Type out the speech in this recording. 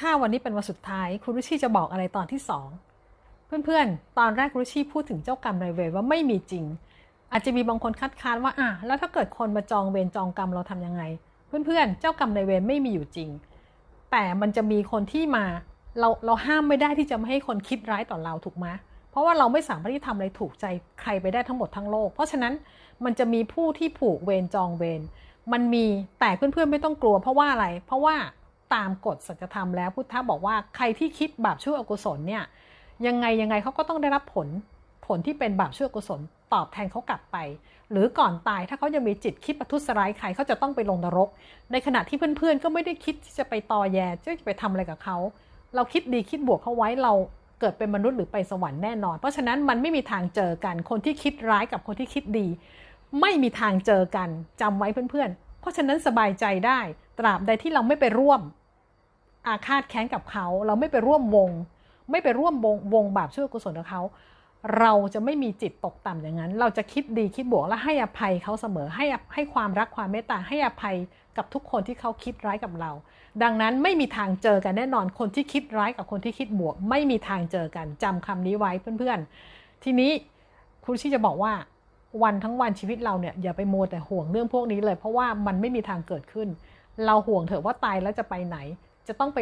ถ้าวันนี้เป็นวันสุดท้ายครูรุชี่จะบอกอะไรตอนที่สองเพื่อนๆ ตอนแรกครูรุชี่พูดถึงเจ้ากรรมนายเวรว่าไม่มีจริง อาจจะมีบางคนคัดค้านว่าอะแล้วถ้าเกิดคนมาจองเวรจองกรรมเราทำยังไง เพื่อนๆ เจ้ากรรมนายเวรไม่มีอยู่จริง แต่มันจะมีคนที่มาเราเราห้ามไม่ได้ที่จะไม่ให้คนคิดร้ายต่อเราถูกไหมเพราะว่าเราไม่สามารถที่ทำอะไรถูกใจใครไปได้ทั้งหมดทั้งโลก เพราะฉะนั้นมันจะมีผู้ที่ผูกเวรจองเวรมันมีแต่เพื่อนๆไม่ต้องกลัว เพราะว่าอะไร เพราะว่า ตามกฎสัจธรรมแล้วพุทธะบอกว่าใครที่คิดบาปชั่วอกุศลเนี่ยยังไงยังไงเขาก็ต้องได้รับผลผลที่เป็นบาปชั่วอกุศลตอบแทนเขากลับไป หรือก่อนตายถ้าเขายังมีจิตคิดประทุษร้ายใครเขาจะต้องไปลงนรก ในขณะที่เพื่อนๆ ก็ไม่ได้คิดที่จะไปตอแยจะไปทำอะไรกับเขาเราคิดดีคิดบวกเขาไว้เราเกิดเป็นมนุษย์หรือไปสวรรค์แน่นอน เพราะฉะนั้นมันไม่มีทางเจอกัน คนที่คิดร้ายกับคนที่คิดดี ไม่มีทางเจอกันจำไว้เพื่อนๆ เพราะฉะนั้นสบายใจได้ ตราบใดที่เราไม่ไปร่วม อาฆาตแค้นกับเขา เราไม่ไปร่วมวง ไม่ไปร่วมวงวงบาปชั่วกุศลกับเขา เราจะไม่มีจิตตกต่ำอย่างนั้น เราจะคิดดีคิดบวกและให้อภัยเขาเสมอ ให้ให้ความรักความเมตตาให้อภัยกับทุกคนที่เขาคิดร้ายกับเรา ดังนั้นไม่มีทางเจอกันแน่นอนคนที่คิดร้ายกับคนที่คิดบวก ไม่มีทางเจอกันจำคำนี้ไว้เพื่อนๆ ทีนี้ครูชี่จะบอกว่าวันทั้งวันชีวิตเราเนี่ยอย่าไปมัวแต่ห่วงเรื่องพวกนี้เลย เพราะว่ามันไม่มีทางเกิดขึ้น เราห่วงเถอะว่าตายแล้วจะไปไหน จะต้องไป